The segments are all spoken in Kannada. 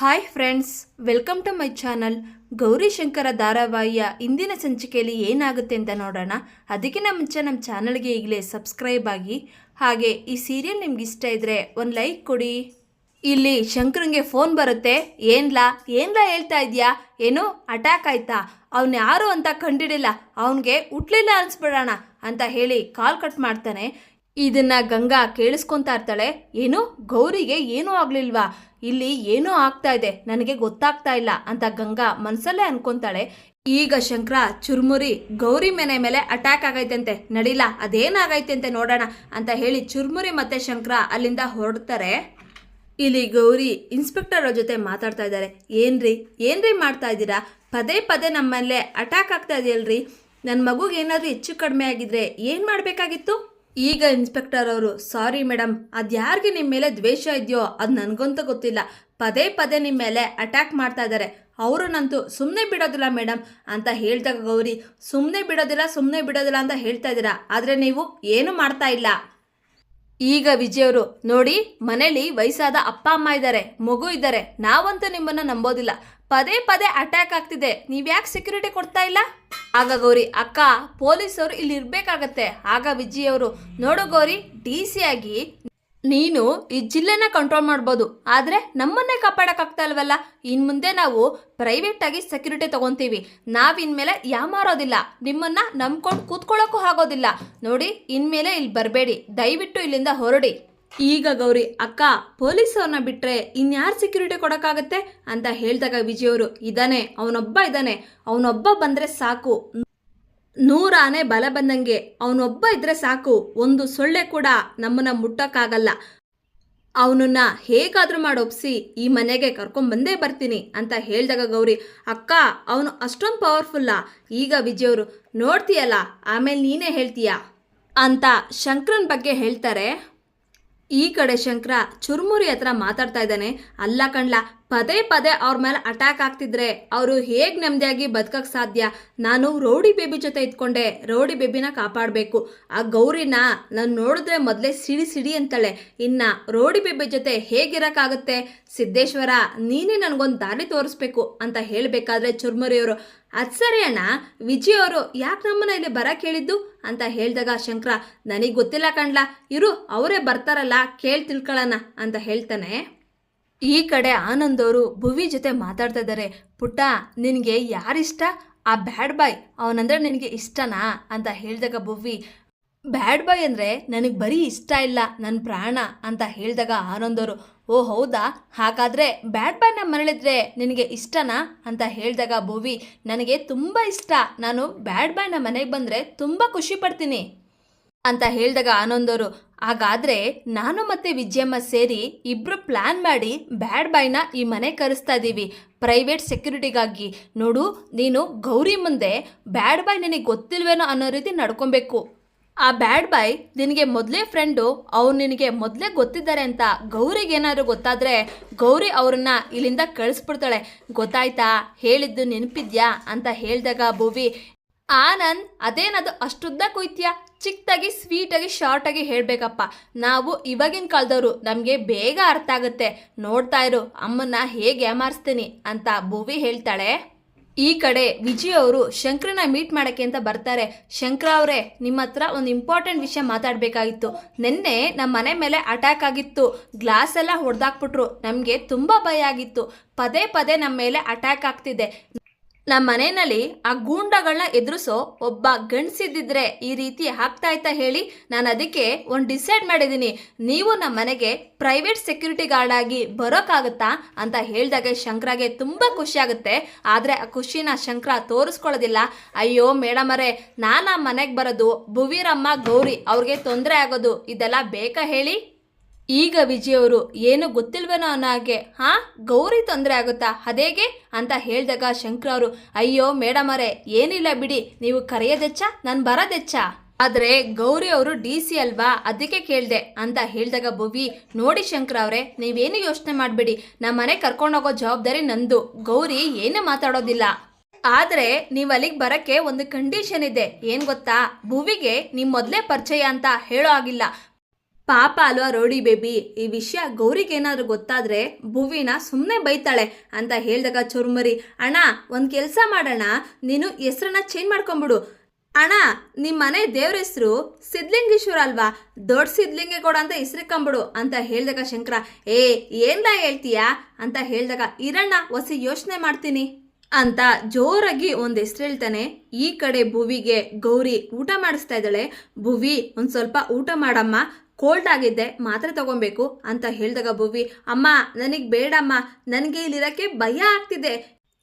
Hi friends welcome to my channel Gowrishankara ಧಾರಾವಾಹಿಯ ಇಂದಿನ ಸಂಚಿಕೆಯಲ್ಲಿ ಏನಾಗುತ್ತೆ ಅಂತ ನೋಡೋಣ. ಅದಕ್ಕಿಂತ ಮುಂಚೆ ನಮ್ಮ ಚಾನಲ್ಗೆ ಈಗಲೇ ಸಬ್ಸ್ಕ್ರೈಬ್ ಆಗಿ. ಹಾಗೆ ಈ ಸೀರಿಯಲ್ ನಿಮ್ಗೆ ಇಷ್ಟ ಇದ್ದರೆ ಒಂದು ಲೈಕ್ ಕೊಡಿ. ಇಲ್ಲಿ ಶಂಕರಂಗೆ ಫೋನ್ ಬರುತ್ತೆ. ಏನ್ಲಾ? ಏನ್ಲಾ ಹೇಳ್ತಾ ಇದೆಯಾ? ಏನು ಅಟ್ಯಾಕ್ ಆಯ್ತಾ? ಅವ್ನು ಯಾರು ಅಂತ ಕಂಡಿಡಿಲ್ಲ. ಅವನಿಗೆ ಹುಟ್ಲಿಲ್ಲ ಅನ್ಸ್ಬಿಡೋಣ ಅಂತ ಹೇಳಿ ಕಾಲ್ ಕಟ್ ಮಾಡ್ತಾನೆ. ಇದನ್ನ ಗಂಗಾ ಕೇಳಿಸ್ಕೊಂತ ಇರ್ತಾಳೆ ಏನು? ಗೌರಿಗೆ ಏನೂ ಆಗ್ಲಿಲ್ವಾ? ಇಲ್ಲಿ ಏನೂ ಆಗ್ತಾ ಇದೆ. ನನಗೆ ಗೊತ್ತಾಗ್ತಾ ಇಲ್ಲ ಅಂತ ಗಂಗಾ ಮನ್ಸಲ್ಲೇ ಅನ್ಕೊಂತಾಳೆ. ಈಗ ಶಂಕರ, ಚುರ್ಮುರಿ, ಗೌರಿ ಮನೆ ಮೇಲೆ ಅಟ್ಯಾಕ್ ಆಗೈತಂತೆ. ನಡಿಲ್ಲ ಅದೇನಾಗೈತೆ ಅಂತ ನೋಡೋಣ ಅಂತ ಹೇಳಿ ಚುರ್ಮುರಿ ಮತ್ತೆ ಶಂಕರ ಅಲ್ಲಿಂದ ಹೊರಡ್ತಾರೆ. ಇಲ್ಲಿ ಗೌರಿ ಇನ್ಸ್ಪೆಕ್ಟರ್ ಜೊತೆ ಮಾತಾಡ್ತಾ ಇದ್ದಾರೆ. ಏನ್ರಿ? ಏನ್ರಿ ಮಾಡ್ತಾ ಇದ್ದೀರಾ? ಪದೇ ಪದೇ ನಮ್ಮಲ್ಲೇ ಅಟ್ಯಾಕ್ ಆಗ್ತಾ ಇದೆಯಲ್ರಿ? ನನ್ನ ಮಗುಗೆ ಏನಾದರೂ ಹೆಚ್ಚು ಕಡಿಮೆ ಆಗಿದ್ರೆ ಏನು ಮಾಡಬೇಕಾಗಿತ್ತು? ಈಗ ಇನ್ಸ್ಪೆಕ್ಟರ್ ಅವರು ಸಾರಿ ಮೇಡಮ್ ಅದು ಯಾರಿಗೆ ನಿಮ್ಮ ಮೇಲೆ ದ್ವೇಷ ಇದೆಯೋ, ಅದು ನನಗಂತೂ ಗೊತ್ತಿಲ್ಲ. ಪದೇ ಪದೇ ನಿಮ್ಮ ಮೇಲೆ ಅಟ್ಯಾಕ್ ಮಾಡ್ತಾ ಇದ್ದಾರೆ ಅವರನ್ನಂತೂ ಸುಮ್ಮನೆ ಬಿಡೋದಿಲ್ಲ ಮೇಡಮ್ ಅಂತ ಹೇಳಿದಾಗ, ಗೌರಿ ಸುಮ್ಮನೆ ಬಿಡೋದಿಲ್ಲ ಸುಮ್ಮನೆ ಬಿಡೋದಿಲ್ಲ ಅಂತ ಹೇಳ್ತಾ ಇದ್ದೀರಾ. ಆದರೆ ನೀವು ಏನು ಮಾಡ್ತಾ ಇಲ್ಲ? ಈಗ ವಿಜಯವರು ನೋಡಿ, ಮನೇಲಿ ವಯಸ್ಸಾದ ಅಪ್ಪ, ಅಮ್ಮ ಇದ್ದಾರೆ ಮಗು ಇದ್ದಾರೆ ನಾವಂತೂ ನಿಮ್ಮನ್ನು ನಂಬೋದಿಲ್ಲ. ಪದೇ ಪದೇ ಅಟ್ಯಾಕ್ ಆಗ್ತಿದೆ. ನೀವ್ಯಾಕೆ ಸೆಕ್ಯೂರಿಟಿ ಕೊಡ್ತಾ ಇಲ್ಲ? ಆಗ ಗೌರಿ, ಅಕ್ಕ, ಪೊಲೀಸರು ಇಲ್ಲಿ ಇರಬೇಕಾಗತ್ತೆ. ಆಗ ವಿಜಿ ಅವರು, ನೋಡು ಗೌರಿ ಡಿ ಸಿ ಆಗಿ ನೀನು ಈ ಜಿಲ್ಲೆನ ಕಂಟ್ರೋಲ್ ಮಾಡ್ಬೋದು. ಆದರೆ ನಮ್ಮನ್ನೇ ಕಾಪಾಡೋಕ್ಕಾಗ್ತಾ ಇಲ್ವಲ್ಲ? ಇನ್ನು ಮುಂದೆ ನಾವು ಪ್ರೈವೇಟ್ ಆಗಿ ಸೆಕ್ಯೂರಿಟಿ ತಗೊಂತೀವಿ. ನಾವಿನ್ಮೇಲೆ ಯಾಮಾರೋದಿಲ್ಲ. ನಿಮ್ಮನ್ನ ನಂಬ್ಕೊಂಡು ಕೂತ್ಕೊಳ್ಳೋಕ್ಕೂ ಆಗೋದಿಲ್ಲ. ನೋಡಿ, ಇನ್ಮೇಲೆ ಇಲ್ಲಿ ಬರಬೇಡಿ. ದಯವಿಟ್ಟು ಇಲ್ಲಿಂದ ಹೊರಡಿ. ಈಗ ಗೌರಿ ಅಕ್ಕ ಪೊಲೀಸವ್ರನ್ನ ಬಿಟ್ರೆ ಇನ್ಯಾರು ಸೆಕ್ಯೂರಿಟಿ ಕೊಡೋಕ್ಕಾಗತ್ತೆ ಅಂತ ಹೇಳಿದಾಗ ವಿಜಯವರು ಇದ್ದಾನೆ ಅವನೊಬ್ಬ ಇದ್ದಾನೆ ಅವನೊಬ್ಬ ಬಂದರೆ ಸಾಕು. ನೂರ ಆನೆ ಬಲ ಬಂದಂಗೆ ಅವನೊಬ್ಬ ಇದ್ದರೆ ಸಾಕು, ಒಂದು ಸೊಳ್ಳೆ ಕೂಡ ನಮ್ಮನ್ನ ಮುಟ್ಟೋಕ್ಕಾಗಲ್ಲ. ಅವನನ್ನ ಹೇಗಾದರೂ ಮಾಡಿ ಒಪ್ಸಿ ಈ ಮನೆಗೆ ಕರ್ಕೊಂಡ್ ಬಂದೇ ಬರ್ತೀನಿ ಅಂತ ಹೇಳಿದಾಗ ಗೌರಿ, ಅಕ್ಕ, ಅವನು ಅಷ್ಟೊಂದು ಪವರ್ಫುಲ್ಲ ಈಗ ವಿಜಯವರು ನೋಡ್ತೀಯಲ್ಲ, ಆಮೇಲೆ ನೀನೇ ಹೇಳ್ತೀಯ? ಅಂತ ಶಂಕರನ್ ಬಗ್ಗೆ ಹೇಳ್ತಾರೆ. ಈ ಕಡೆ ಶಂಕರ ಚುರ್ಮುರಿ ಹತ್ರ ಮಾತಾಡ್ತಾ ಇದ್ದಾನೆ. ಅಲ್ಲ ಕಣ್ಲ ಪದೇ ಪದೇ ಅವ್ರ ಮೇಲೆ ಅಟ್ಯಾಕ್ ಆಗ್ತಿದ್ರೆ ಅವರು ಹೇಗೆ ನೆಮ್ಮದಿಯಾಗಿ ಬದುಕಕ್ಕೆ ಸಾಧ್ಯ? ನಾನು ರೌಡಿ ಬೇಬಿ ಜೊತೆ ಇದ್ಕೊಂಡೆ, ರೌಡಿ ಬೇಬಿನ ಕಾಪಾಡಬೇಕು. ಆ ಗೌರಿನ ನಾನು ನೋಡಿದ್ರೆ ಮೊದಲೇ ಸಿಡಿ ಸಿಡಿ ಅಂತಾಳೆ. ಇನ್ನ ರೌಡಿ ಬೇಬಿ ಜೊತೆ ಹೇಗಿರೋಕ್ಕಾಗುತ್ತೆ ಸಿದ್ದೇಶ್ವರ, ನೀನೇ ನನಗೊಂದು ದಾರಿ ತೋರಿಸ್ಬೇಕು ಅಂತ ಹೇಳಬೇಕಾದ್ರೆ ಚುರ್ಮುರಿಯವರು. ಅದು ಸರಿ ಅಣ್ಣ ವಿಜಯ್ ಅವರು ಯಾಕೆ ನಮ್ಮನ್ನ ಇಲ್ಲಿ ಬರಕ್ಕೆ ಹೇಳಿದ್ದು? ಅಂತ ಹೇಳಿದಾಗ ಶಂಕರ, ನನಗೆ ಗೊತ್ತಿಲ್ಲ ಕಣ್ಲಾ, ಇರು, ಅವರೇ ಬರ್ತಾರಲ್ಲ, ಕೇಳಿ ತಿಳ್ಕೊಳ್ಳೋಣ ಅಂತ ಹೇಳ್ತಾನೆ. ಈ ಕಡೆ ಆನಂದ್ ಅವರು ಭುವಿ ಜೊತೆ ಮಾತಾಡ್ತಾ ಇದ್ದಾರೆ ಪುಟ್ಟ, ನಿನಗೆ ಯಾರಿಷ್ಟ? ಆ ಬ್ಯಾಡ್ ಬಾಯ್ ಅವನಂದ್ರೆ ನಿನಗೆ ಇಷ್ಟನಾ? ಅಂತ ಹೇಳಿದಾಗ ಭುವಿ ಬ್ಯಾಡ್ ಬಾಯ್ ಅಂದರೆ ನನಗೆ ಬರೀ ಇಷ್ಟ ಇಲ್ಲ ನನ್ನ ಪ್ರಾಣ ಅಂತ ಹೇಳಿದಾಗ ಆನಂದ್ ಅವರು, ಓ ಹೌದಾ? ಹಾಗಾದರೆ ಬ್ಯಾಡ್ ಬಾಯ್ ನಮ್ಮ ಮನೇಲಿದ್ರೆ ನಿನಗೆ ಇಷ್ಟನಾ? ಅಂತ ಹೇಳಿದಾಗ ಭುವಿ, ನನಗೆ ತುಂಬ ಇಷ್ಟ. ನಾನು ಬ್ಯಾಡ್ ಬಾಯ್ ನಮ್ಮ ಮನೆಗೆ ಬಂದರೆ ತುಂಬ ಖುಷಿ ಪಡ್ತೀನಿ. ಅಂತ ಹೇಳಿದಾಗ ಆನಂದವರು ಹಾಗಾದ್ರೆ ನಾನು ಮತ್ತೆ ವಿಜಯಮ್ಮ ಸೇರಿ ಇಬ್ರು ಪ್ಲಾನ್ ಮಾಡಿ ಬ್ಯಾಡ್ ಬಾಯ್ನ ಈ ಮನೆ ಕರೆಸ್ತಾ ಇದ್ದೀವಿ ಪ್ರೈವೇಟ್ ಸೆಕ್ಯೂರಿಟಿಗಾಗಿ ನೋಡು, ನೀನು ಗೌರಿ ಮುಂದೆ ಬ್ಯಾಡ್ ಬಾಯ್ ನಿನಗೆ ಗೊತ್ತಿಲ್ವೇನೋ ಅನ್ನೋ ರೀತಿ ನಡ್ಕೊಬೇಕು. ಆ ಬ್ಯಾಡ್ ಬಾಯ್ ನಿನಗೆ ಮೊದಲೇ ಫ್ರೆಂಡು ಅವ್ರು ನಿನಗೆ ಮೊದಲೇ ಗೊತ್ತಿದ್ದಾರೆ ಅಂತ ಗೌರಿಗೆ ಏನಾದರೂ ಗೊತ್ತಾದರೆ ಗೌರಿ ಅವ್ರನ್ನ ಇಲ್ಲಿಂದ ಕಳಿಸ್ಬಿಡ್ತಾಳೆ. ಗೊತ್ತಾಯ್ತಾ? ಹೇಳಿದ್ದು ನೆನಪಿದ್ಯಾ? ಅಂತ ಹೇಳಿದಾಗ ಭುವಿ, ಆನಂದ್, ಅದೇನದು ಅಷ್ಟುದ್ದ ಕುಯ್ತ್ಯಾ? ಚಿಕ್ಕದಾಗಿ ಸ್ವೀಟಾಗಿ, ಶಾರ್ಟಾಗಿ ಹೇಳಬೇಕಪ್ಪ. ನಾವು ಇವಾಗಿನ ಕಾಲದವರು, ನಮಗೆ ಬೇಗ ಅರ್ಥ ಆಗುತ್ತೆ. ನೋಡ್ತಾ ಇರು, ಅಮ್ಮನ್ನ ಹೇಗೆ ಏಮಾರಿಸ್ತೀನಿ ಅಂತ ಭುವಿ ಹೇಳ್ತಾಳೆ. ಈ ಕಡೆ ವಿಜಯ್ ಅವರು ಶಂಕರನ ಮೀಟ್ ಮಾಡೋಕ್ಕೆ ಅಂತ ಬರ್ತಾರೆ. ಶಂಕರ ಅವರೇ, ನಿಮ್ಮ ಹತ್ರ ಒಂದು ಇಂಪಾರ್ಟೆಂಟ್ ವಿಷಯ ಮಾತಾಡಬೇಕಾಗಿತ್ತು. ನಿನ್ನೆ ನಮ್ಮ ಮನೆ ಮೇಲೆ ಅಟ್ಯಾಕ್ ಆಗಿತ್ತು. ಗ್ಲಾಸ್ ಎಲ್ಲ ಹೊಡೆದಾಕ್ಬಿಟ್ರು. ನಮಗೆ ತುಂಬ ಭಯ ಆಗಿತ್ತು. ಪದೇ ಪದೇ ನಮ್ಮ ಮೇಲೆ ಅಟ್ಯಾಕ್ ಆಗ್ತಿದೆ. ನಮ್ಮ ಮನೆಯಲ್ಲಿ ಆ ಗೂಂಡಗಳನ್ನ ಎದುರಿಸೋ ಒಬ್ಬ ಗಂಡಸಿದ್ದಿದ್ರೆ ಈ ರೀತಿ ಆಗ್ತಾ ಇತ್ತಾ ಹೇಳಿ ನಾನು ಅದಕ್ಕೆ ಒಂದು ಡಿಸೈಡ್ ಮಾಡಿದ್ದೀನಿ. ನೀವು ನಮ್ಮ ಮನೆಗೆ ಪ್ರೈವೇಟ್ ಸೆಕ್ಯೂರಿಟಿ ಗಾರ್ಡ್ ಆಗಿ ಬರೋಕ್ಕಾಗುತ್ತಾ? ಅಂತ ಹೇಳಿದಾಗ ಶಂಕರಾಗೆ ತುಂಬ ಖುಷಿ ಆಗುತ್ತೆ. ಆದರೆ ಆ ಖುಷಿನ ಶಂಕರ ತೋರಿಸ್ಕೊಳ್ಳೋದಿಲ್ಲ. ಅಯ್ಯೋ ಮೇಡಮರೇ, ನಾನು ಆ ಮನೆಗೆ ಬರೋದು ಭುವಿರಮ್ಮ ಗೌರಿ ಅವ್ರಿಗೆ ತೊಂದರೆ ಆಗೋದು, ಇದೆಲ್ಲ ಬೇಕಾ ಹೇಳಿ? ಈಗ ವಿಜಯವರು ಏನು ಗೊತ್ತಿಲ್ವೇನೋ ಅನ್ನೋ ಹಾಗೆ, ಹಾ, ಗೌರಿ ತೊಂದರೆ ಆಗುತ್ತಾ? ಅದೇಗೆ? ಅಂತ ಹೇಳಿದಾಗ ಶಂಕರ್ ಅವರು, ಅಯ್ಯೋ ಮೇಡಮರೇ, ಏನಿಲ್ಲ ಬಿಡಿ, ನೀವು ಕರೆಯೋದೆಚ್ಚ? ನಾನು ಬರೋದೆಚ್ಚ? ಆದರೆ ಗೌರಿ ಅವರು ಡಿ ಸಿ ಅಲ್ವಾ? ಅದಕ್ಕೆ ಕೇಳಿದೆ ಅಂತ ಹೇಳಿದಾಗ ಭುವಿ, ನೋಡಿ ಶಂಕರ್ ಅವರೇ, ನೀವೇನು ಯೋಚನೆ ಮಾಡಬೇಡಿ. ನಮ್ಮ ಮನೆ ಕರ್ಕೊಂಡೋಗೋ ಜವಾಬ್ದಾರಿ ನಂದು. ಗೌರಿ ಏನು ಮಾತಾಡೋದಿಲ್ಲ. ಆದರೆ ನೀವು ಅಲ್ಲಿಗೆ ಬರಕ್ಕೆ ಒಂದು ಕಂಡೀಷನ್ ಇದೆ. ಏನು ಗೊತ್ತಾ? ಭುವಿಗೆ ನಿಮ್ಮ ಮೊದಲೇ ಪರಿಚಯ ಅಂತ ಹೇಳೋ ಆಗಿಲ್ಲ ಪಾಪ ಅಲ್ವಾ ರೋಡಿ ಬೇಬಿ? ಈ ವಿಷಯ ಗೌರಿಗೆ ಏನಾದರೂ ಗೊತ್ತಾದ್ರೆ ಭುವಿನ ಸುಮ್ಮನೆ ಬೈತಾಳೆ ಅಂತ ಹೇಳಿದಾಗ ಚುರುಮರಿ, ಅಣ್ಣ, ಒಂದು ಕೆಲಸ ಮಾಡೋಣ ನೀನು ಹೆಸ್ರನ್ನ ಚೇಂಜ್ ಮಾಡ್ಕೊಂಬಿಡು. ಅಣ್ಣ ನಿಮ್ಮ ಮನೆ ದೇವ್ರ ಹೆಸರು ಸಿದ್ಲಿಂಗೇಶ್ವರ ಅಲ್ವಾ? ದೊಡ್ಡ ಸಿದ್ಲಿಂಗೇಗೌಡ ಅಂತ ಹೆಸ್ರಿಕೊಂಬಿಡು ಅಂತ ಹೇಳ್ದಾಗ ಶಂಕರ, ಏ, ಏನ್ಲ ಹೇಳ್ತೀಯಾ? ಅಂತ ಹೇಳಿದಾಗ, ಇರಣ್ಣ, ಹೊಸ ಯೋಚನೆ ಮಾಡ್ತೀನಿ. ಅಂತ ಜೋರಾಗಿ ಒಂದು ಹೆಸ್ರು ಹೇಳ್ತಾನೆ. ಈ ಕಡೆ ಭುವಿಗೆ ಗೌರಿ ಊಟ ಮಾಡಿಸ್ತಾ ಇದ್ದಾಳೆ. ಭುವಿ, ಒಂದು ಸ್ವಲ್ಪ ಊಟ ಮಾಡಮ್ಮ ಕೋಲ್ಡ್ ಆಗಿದ್ದೆ, ಮಾತ್ರೆ ತಗೊಬೇಕು ಅಂತ ಹೇಳಿದಾಗ ಭುವಿ, ಅಮ್ಮ, ನನಗೆ ಬೇಡಮ್ಮ, ನನಗೆ ಇಲ್ಲಿರೋಕ್ಕೆ ಭಯ ಆಗ್ತಿದೆ.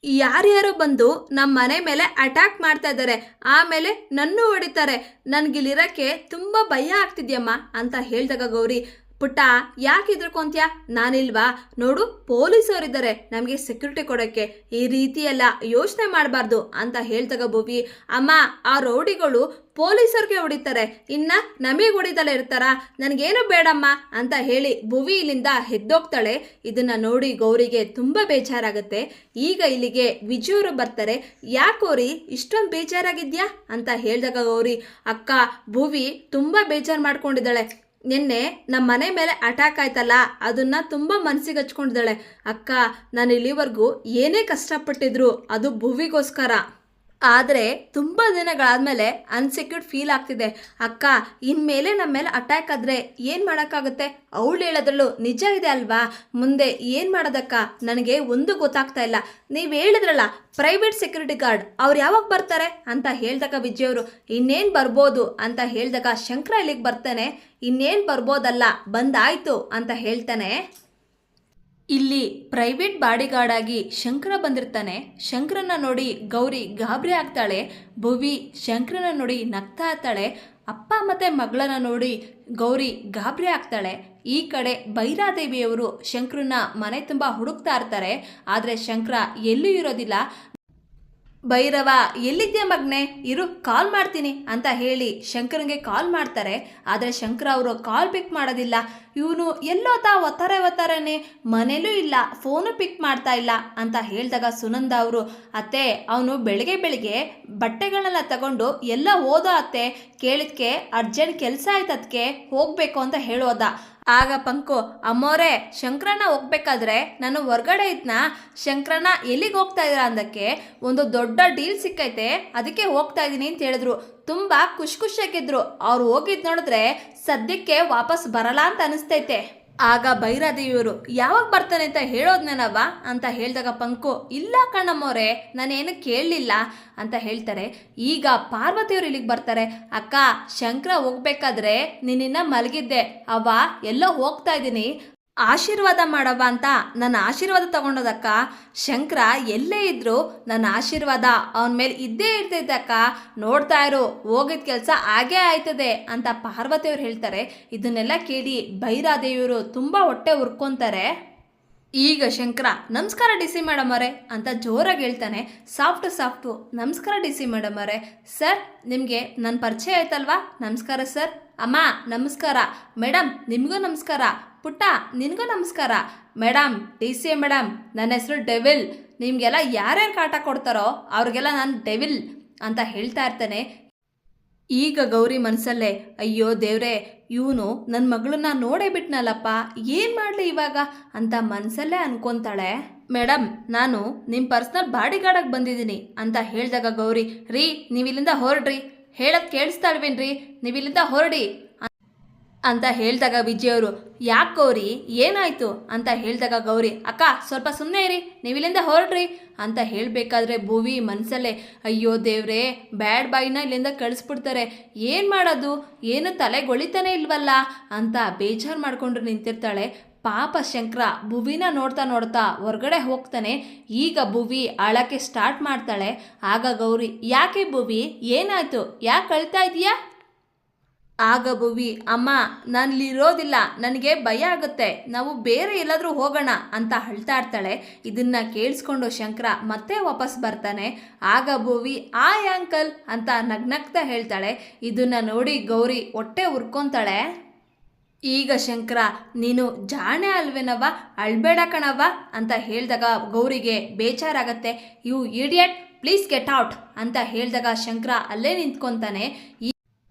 ಯಾರ್ಯಾರು ಬಂದು ನಮ್ಮ ಮನೆ ಮೇಲೆ ಅಟ್ಯಾಕ್ ಮಾಡ್ತಾ ಇದ್ದಾರೆ. ಆಮೇಲೆ ನನ್ನೂ ಹೊಡಿತಾರೆ. ನನಗಿಲ್ಲಿರಕ್ಕೆ ತುಂಬ ಭಯ ಆಗ್ತಿದ್ಯಮ್ಮ ಅಂತ ಹೇಳಿದಾಗ ಗೌರಿ ಪುಟ್ಟ, ಯಾಕೆ ಹೆದರ್ಕೊಂತ್ಯ? ನಾನಿಲ್ವಾ? ನೋಡು, ಪೊಲೀಸವರಿದ್ದಾರೆ, ನಮಗೆ ಸೆಕ್ಯೂರಿಟಿ ಕೊಡೋಕ್ಕೆ. ಈ ರೀತಿ ಎಲ್ಲ ಯೋಚನೆ ಮಾಡಬಾರ್ದು ಅಂತ ಹೇಳ್ದಾಗ ಭುವಿ. ಅಮ್ಮ, ಆ ರೌಡಿಗಳು ಪೊಲೀಸರಿಗೆ ಹೊಡಿತಾರೆ. ಇನ್ನ ನಮಗೆ ಹೊಡಿತಲೇ ಇರ್ತಾರ. ನನಗೇನು ಬೇಡಮ್ಮ ಅಂತ ಹೇಳಿ ಭುವಿ ಇಲ್ಲಿಂದ ಹೆದ್ದೋಗ್ತಾಳೆ. ಇದನ್ನ ನೋಡಿ ಗೌರಿಗೆ ತುಂಬ ಬೇಜಾರಾಗುತ್ತೆ. ಈಗ ಇಲ್ಲಿಗೆ ವಿಜಯವರು ಬರ್ತಾರೆ. ಯಾಕೋರಿ ಇಷ್ಟೊಂದು ಬೇಜಾರಾಗಿದ್ಯಾ? ಅಂತ ಹೇಳಿದಾಗ ಗೌರಿ, ಅಕ್ಕ, ಭುವಿ ತುಂಬ ಬೇಜಾರು ಮಾಡ್ಕೊಂಡಿದ್ದಾಳೆ. ನಿನ್ನೆ ನಮ್ಮ ಮನೆ ಮೇಲೆ ಅಟ್ಯಾಕ್ ಆಯ್ತಲ್ಲ, ಅದನ್ನ ತುಂಬ ಮನಸ್ಸಿಗೆ ಹಚ್ಕೊಂಡಿದ್ದಾಳೆ. ಅಕ್ಕ, ನಾನು ಇಲ್ಲಿವರೆಗೂ ಏನೇ ಕಷ್ಟಪಟ್ಟಿದ್ರು ಅದು ಭುವಿಗೋಸ್ಕರ. ಆದರೆ ತುಂಬ ದಿನಗಳಾದಮೇಲೆ ಅನ್ಸೆಕ್ಯೂರ್ಡ್ ಫೀಲ್ ಆಗ್ತಿದೆ. ಅಕ್ಕ, ಇನ್ಮೇಲೆ ನಮ್ಮ ಮೇಲೆ ಅಟ್ಯಾಕ್ ಆದರೆ ಏನು ಮಾಡೋಕ್ಕಾಗುತ್ತೆ? ಅವಳು ಹೇಳೋದ್ರಲ್ಲೂ ನಿಜ ಇದೆ ಅಲ್ವಾ? ಮುಂದೆ ಏನು ಮಾಡೋದಕ್ಕ? ನನಗೆ ಒಂದು ಗೊತ್ತಾಗ್ತಾ ಇಲ್ಲ. ನೀವು ಹೇಳಿದ್ರಲ್ಲ ಪ್ರೈವೇಟ್ ಸೆಕ್ಯೂರಿಟಿ ಗಾರ್ಡ್ ಅವ್ರು ಯಾವಾಗ ಬರ್ತಾರೆ ಅಂತ ಹೇಳ್ದಾಗ ವಿಜಯ್ ಅವರು, ಇನ್ನೇನು ಬರ್ಬೋದು ಅಂತ ಹೇಳ್ದಾಗ ಶಂಕರ ಇಲ್ಲಿಗೆ ಬರ್ತಾನೆ, ಇನ್ನೇನು ಬರ್ಬೋದಲ್ಲ, ಬಂದಾಯಿತು ಅಂತ ಹೇಳ್ತಾನೆ. ಇಲ್ಲಿ ಪ್ರೈವೇಟ್ ಬಾಡಿಗಾರ್ಡಾಗಿ ಶಂಕರ ಬಂದಿರ್ತಾನೆ. ಶಂಕರನ ನೋಡಿ ಗೌರಿ ಗಾಬರಿ ಆಗ್ತಾಳೆ. ಭುವಿ ಶಂಕರನ ನೋಡಿ ನಗ್ತಾ ಇರ್ತಾಳೆ. ಅಪ್ಪ ಮತ್ತು ಮಗಳನ್ನ ನೋಡಿ ಗೌರಿ ಗಾಬರಿ ಆಗ್ತಾಳೆ. ಈ ಕಡೆ ಭೈರಾದೇವಿಯವರು ಶಂಕರನ್ನ ಮನೆ ತುಂಬ ಹುಡುಕ್ತಾ ಇರ್ತಾರೆ. ಆದರೆ ಶಂಕರ ಎಲ್ಲೂ ಇರೋದಿಲ್ಲ. ಭೈರವ, ಎಲ್ಲಿದ್ಯಾ ಮಗ್ನೆ? ಇರು ಕಾಲ್ ಮಾಡ್ತೀನಿ ಅಂತ ಹೇಳಿ ಶಂಕರನಿಗೆ ಕಾಲ್ ಮಾಡ್ತಾರೆ. ಆದರೆ ಶಂಕರ ಅವರು ಕಾಲ್ ಪಿಕ್ ಮಾಡೋದಿಲ್ಲ. ಇವನು ಎಲ್ಲೋತಾ ಒತ್ತಾರೆ ಒತ್ತಾರನೆ ಮನೇಲೂ ಇಲ್ಲ ಫೋನು ಪಿಕ್ ಮಾಡ್ತಾ ಇಲ್ಲ ಅಂತ ಹೇಳಿದಾಗ ಸುನಂದ ಅವರು, ಅತ್ತೆ, ಅವನು ಬೆಳಗ್ಗೆ ಬೆಳಗ್ಗೆ ಬಟ್ಟೆಗಳನ್ನೆಲ್ಲ ತಗೊಂಡು ಎಲ್ಲ ಓದೋ ಅತ್ತೆ, ಕೇಳಿದ್ಕೆ ಅರ್ಜೆಂಟ್ ಕೆಲಸ ಆಯ್ತು ಅದಕ್ಕೆ ಹೋಗಬೇಕು ಅಂತ ಹೇಳೋದ. ಆಗ ಪಂಕು, ಅಮ್ಮೋರೆ, ಶಂಕರಣ್ಣ ಹೋಗ್ಬೇಕಾದ್ರೆ ನಾನು ಹೊರ್ಗಡೆ ಇದ್ನ, ಶಂಕರಣ್ಣ ಎಲ್ಲಿಗೆ ಹೋಗ್ತಾ ಇದ್ದೀರಾ ಅಂದಕ್ಕೆ ಒಂದು ದೊಡ್ಡ ಡೀಲ್ ಸಿಕ್ಕೈತೆ, ಅದಕ್ಕೆ ಹೋಗ್ತಾ ಇದ್ದೀನಿ ಅಂತ ಹೇಳಿದ್ರು. ತುಂಬ ಖುಷಿ ಖುಷಿಯಾಗಿದ್ರು ಅವ್ರು ಹೋಗಿದ್ದು ನೋಡಿದ್ರೆ ಸದ್ಯಕ್ಕೆ ವಾಪಸ್ ಬರಲ್ಲ ಅಂತ ಅನಿಸ್ತೈತೆ. ಆಗ ಭೈರಾದೇವಿಯವರು ಯಾವಾಗ ಬರ್ತಾನೆ ಅಂತ ಹೇಳೋದ್ನೇನವ ಅಂತ ಹೇಳಿದಾಗ ಪಂಕು, ಇಲ್ಲ ಕಣ್ಣಮ್ಮವ್ರೆ, ನಾನೇನು ಕೇಳಲಿಲ್ಲ. ಅಂತ ಹೇಳ್ತಾರೆ. ಈಗ ಪಾರ್ವತಿಯವರು ಇಲ್ಲಿಗೆ ಬರ್ತಾರೆ. ಅಕ್ಕ, ಶಂಕರ ಹೋಗ್ಬೇಕಾದ್ರೆ ನಿನ್ನ ಮಲಗಿದ್ದೆ. ಅವ ಎಲ್ಲೋ ಹೋಗ್ತಾ ಇದ್ದೀನಿ. ಆಶೀರ್ವಾದ ಮಾಡವ ಅಂತ ನನ್ನ ಆಶೀರ್ವಾದ ತಗೊಂಡೋದಕ್ಕ ಶಂಕರ ಎಲ್ಲೇ ಇದ್ರು ನನ್ನ ಆಶೀರ್ವಾದ ಅವನ ಮೇಲೆ ಇದ್ದೇ ಇರ್ತೈತಕ್ಕ ನೋಡ್ತಾ ಇರು, ಹೋಗಿದ ಕೆಲಸ ಹಾಗೇ ಆಯ್ತದೆ ಅಂತ ಪಾರ್ವತಿಯವ್ರು ಹೇಳ್ತಾರೆ. ಇದನ್ನೆಲ್ಲ ಕೇಳಿ ಭೈರಾದೇವಿಯವರು ತುಂಬ ಹೊಟ್ಟೆ ಉರ್ಕೊಂತಾರೆ. ಈಗ ಶಂಕರ, ನಮಸ್ಕಾರ ಡಿ ಸಿ ಮೇಡಮ್ ಅವರೇ ಅಂತ ಜೋರಾಗಿ ಹೇಳ್ತಾನೆ. Soft soft. ನಮಸ್ಕಾರ ಡಿ ಸಿ ಮೇಡಮ್ ಅವರೇ. ಸರ್, ನಿಮಗೆ ನನ್ನ ಪರಿಚಯ ಆಯ್ತಲ್ವಾ? ನಮಸ್ಕಾರ ಸರ್. ಅಮ್ಮ, ನಮಸ್ಕಾರ. ಮೇಡಮ್ ನಿಮಗೂ ನಮಸ್ಕಾರ. ಪುಟ್ಟ, ನಿನಗೂ ನಮಸ್ಕಾರ. ಮೇಡಮ್ ಟಿ ಸಿ ಮೇಡಮ್ ನನ್ನ ಹೆಸರು ಡೆವಿಲ್. ನಿಮಗೆಲ್ಲ ಯಾರ್ಯಾರು ಕಾಟ ಕೊಡ್ತಾರೋ ಅವ್ರಿಗೆಲ್ಲ ನಾನು ಡೆವಿಲ್ ಅಂತ ಹೇಳ್ತಾ ಇರ್ತಾನೆ. ಈಗ ಗೌರಿ ಮನಸ್ಸಲ್ಲೇ ಅಯ್ಯೋ ದೇವ್ರೆ, ಇವನು ನನ್ನ ಮಗಳನ್ನ ನೋಡೇ ಬಿಟ್ನಲ್ಲಪ್ಪ, ಏನು ಮಾಡಲಿ ಇವಾಗ ಅಂತ ಮನಸ್ಸಲ್ಲೇ ಅನ್ಕೊಂತಾಳೆ. ಮೇಡಮ್ ನಾನು ನಿಮ್ಮ ಪರ್ಸ್ನಲ್ ಬಾಡಿಗಾರ್ಡಾಗಿ ಬಂದಿದ್ದೀನಿ ಅಂತ ಹೇಳಿದಾಗ ಗೌರಿ, ರೀ, ನೀವಿಲ್ಲಿಂದ ಹೊರಡ್ರಿ. ಹೇಳೋದು ಕೇಳಿಸ್ತಾಳ್ವೇನ್ರಿ ನೀವಿಲ್ಲಿಂದ ಹೊರಡಿ. ಅಂತ ಹೇಳಿದಾಗ ವಿಜಯ್ ಅವರು, ಯಾಕೆ ಗೌರಿ? ಏನಾಯ್ತು? ಅಂತ ಹೇಳಿದಾಗ ಗೌರಿ, ಅಕ್ಕ, ಸ್ವಲ್ಪ ಸುಮ್ಮನೆ ಇರಿ, ನೀವಿಲ್ಲಿಂದ ಹೊರಡ್ರಿ ಅಂತ ಹೇಳಬೇಕಾದ್ರೆ ಭುವಿ ಮನಸ್ಸಲ್ಲೇ ಅಯ್ಯೋ ದೇವ್ರೇ, ಬ್ಯಾಡ್ ಬಾಯ್ನ ಇಲ್ಲಿಂದ ಕಳಿಸ್ಬಿಡ್ತಾರೆ. ಏನು ಮಾಡೋದು? ಏನು ತಲೆಗೊಳಿತಾನೆ ಇಲ್ವಲ್ಲ? ಅಂತ ಬೇಜಾರು ಮಾಡಿಕೊಂಡ್ರೆ ನಿಂತಿರ್ತಾಳೆ. ಪಾಪ ಶಂಕರ ಭುವಿನ ನೋಡ್ತಾ ನೋಡ್ತಾ ಹೊರಗಡೆ ಹೋಗ್ತಾನೆ. ಈಗ ಭುವಿ ಅಳಕ್ಕೆ ಸ್ಟಾರ್ಟ್ ಮಾಡ್ತಾಳೆ. ಆಗ ಗೌರಿ, ಯಾಕೆ ಭುವಿ? ಏನಾಯಿತು? ಯಾಕೆ ಕಳಿತಾ ಇದೀಯಾ? ಆಗ ಭುವಿ ಅಮ್ಮ ನಾನಿಲ್ಲಿರೋದಿಲ್ಲ ನನಗೆ ಭಯ ಆಗುತ್ತೆ. ನಾವು ಬೇರೆ ಎಲ್ಲಾದರೂ ಹೋಗೋಣ ಅಂತ ಅಳ್ತಾ ಇರ್ತಾಳೆ ಇದನ್ನ ಕೇಳಿಸ್ಕೊಂಡು ಶಂಕರ ಮತ್ತೆ ವಾಪಸ್ ಬರ್ತಾನೆ. ಆಗ ಭುವಿ ಆಯ್ ಅಂಕಲ್ ಅಂತ ನಗ್ನಗ್ತಾ ಹೇಳ್ತಾಳೆ. ಇದನ್ನ ನೋಡಿ ಗೌರಿ ಹೊಟ್ಟೆ ಉರ್ಕೊಂತಾಳೆ. ಈಗ ಶಂಕರ, ನೀನು ಜಾಣೆ ಅಲ್ವೇನವ್ವ? ಅಳ್ಬೇಡ ಕಣವ್ವ ಅಂತ ಹೇಳಿದಾಗ ಗೌರಿಗೆ ಬೇಜಾರಾಗತ್ತೆ. You idiot please get out ಅಂತ ಹೇಳಿದಾಗ ಶಂಕರ ಅಲ್ಲೇ ನಿಂತ್ಕೊತಾನೆ.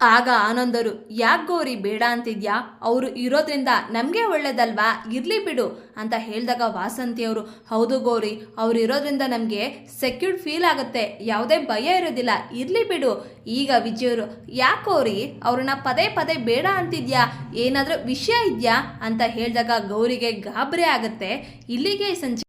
ಆಗ ಆನಂದರು, ಯಾಕೆ ಗೌರಿ ಬೇಡ ಅಂತಿದ್ಯಾ? ಅವರು ಇರೋದ್ರಿಂದ ನಮಗೆ ಒಳ್ಳೇದಲ್ವಾ? ಇರಲಿ ಬಿಡು ಅಂತ ಹೇಳಿದಾಗ ವಾಸಂತಿಯವರು, ಹೌದು ಗೌರಿ, ಅವರು ಇರೋದ್ರಿಂದ ನಮಗೆ ಸೆಕ್ಯೂರ್ಡ್ ಫೀಲ್ ಆಗುತ್ತೆ. ಯಾವುದೇ ಭಯ ಇರೋದಿಲ್ಲ. ಇರಲಿ ಬಿಡು. ಈಗ ವಿಜಯರು, ಯಾಕೆ ಗೌರಿ? ಅವ್ರನ್ನ ಪದೇ ಪದೇ ಬೇಡ ಅಂತಿದ್ಯಾ? ಏನಾದರೂ ವಿಷಯ ಇದೆಯಾ? ಅಂತ ಹೇಳಿದಾಗ ಗೌರಿಗೆ ಗಾಬರಿ ಆಗುತ್ತೆ. ಇಲ್ಲಿಗೆ ಸಂಚಿಕೆ